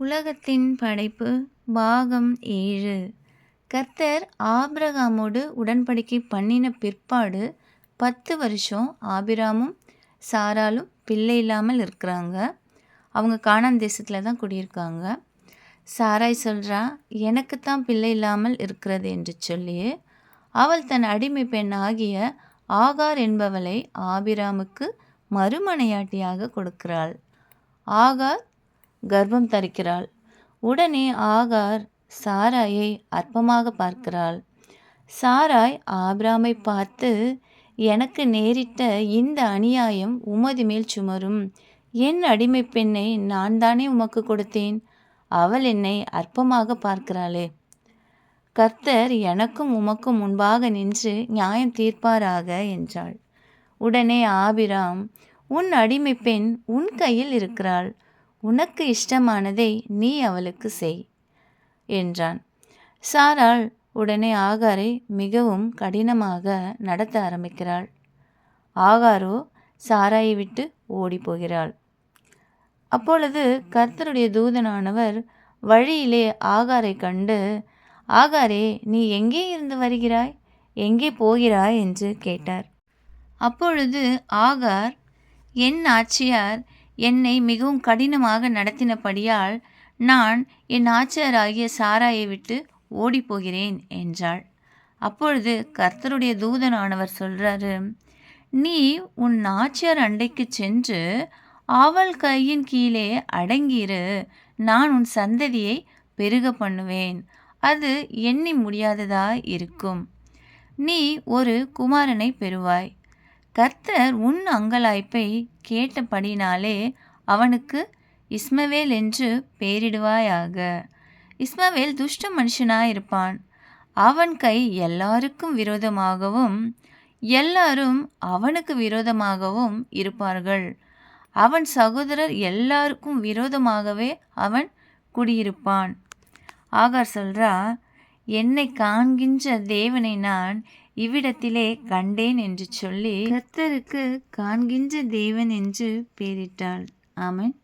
உலகத்தின் படைப்பு பாகம் ஏழு. கர்த்தர் ஆபிரகாமோடு உடன்படிக்கை பண்ணின பிற்பாடு பத்து வருஷம் ஆபிராமும் சாராலும் பிள்ளை இல்லாமல் இருக்கிறாங்க. அவங்க காணாந்த தேசத்தில் தான் குடியிருக்காங்க. சாராய் சொல்கிறா எனக்கு தான் பிள்ளை இல்லாமல் இருக்கிறது என்று சொல்லி அவள் தன் அடிமை பெண் ஆகிய ஆகார் என்பவளை ஆபிராமுக்கு மறுமனையாட்டியாக கொடுக்கிறாள். ஆகார் கர்ப்பம் தரிக்கிறாள். உடனே ஆகார் சாராயை அற்பமாக பார்க்கிறாள். சாராய் ஆபிராமை பார்த்து எனக்கு நேரிட்ட இந்த அநியாயம் உமது மேல் சுமரும். என் அடிமை பெண்ணை நான் தானே உமக்கு கொடுத்தேன். அவள் என்னை அற்பமாக பார்க்கிறாளே. கர்த்தர் எனக்கும் உமக்கும் முன்பாக நின்று நியாயம் தீர்ப்பாராக என்றாள். உடனே ஆபிராம் உன் அடிமை பெண் உன் கையில் இருக்கிறாள். உனக்கு இஷ்டமானதை நீ அவளுக்கு செய் என்றான். சாராள் உடனே ஆகாரை மிகவும் கடினமாக நடத்த ஆரம்பிக்கிறாள். ஆகாரோ சாராயை விட்டு ஓடி போகிறாள் அப்பொழுது கர்த்தருடைய தூதனானவர் வழியிலே ஆகாரை கண்டு ஆகாரே நீ எங்கே இருந்து வருகிறாய்? எங்கே போகிறாய்? என்று கேட்டார். அப்பொழுது ஆகார் என் ஆட்சியார் என்னை மிகவும் கடினமாக நடத்தினபடியால் நான் என் ஆச்சியராகிய சாராயை விட்டு ஓடிப்போகிறேன் என்றாள். அப்பொழுது கர்த்தருடைய தூதனானவர் சொல்றாரு நீ உன் நாச்சியார் அண்டைக்கு சென்று அவள் கையின் கீழே அடங்கிரு நான் உன் சந்ததியை பெருக பண்ணுவேன். அது எண்ணி முடியாததாய் இருக்கும். நீ ஒரு குமாரனை பெறுவாய். கர்த்தர் உன் அங்கலாய்ப்பை கேட்டபடினாலே அவனுக்கு இஸ்மவேல் என்று பெயரிடுவாயாக. இஸ்மவேல் துஷ்ட மனுஷனாயிருப்பான். அவன் கை எல்லாருக்கும் விரோதமாகவும் எல்லாரும் அவனுக்கு விரோதமாகவும் இருப்பார்கள். அவன் சகோதரர் எல்லாருக்கும் விரோதமாகவே அவன் குடியிருப்பான். ஆகார் சொல்றா என்னை காண்கின்ற தேவனை நான் இவ்விடத்திலே கண்டேன் என்று சொல்லி கர்த்தருக்கு காண்கின்ற தேவன் என்று பெயரிட்டாள். ஆமன்.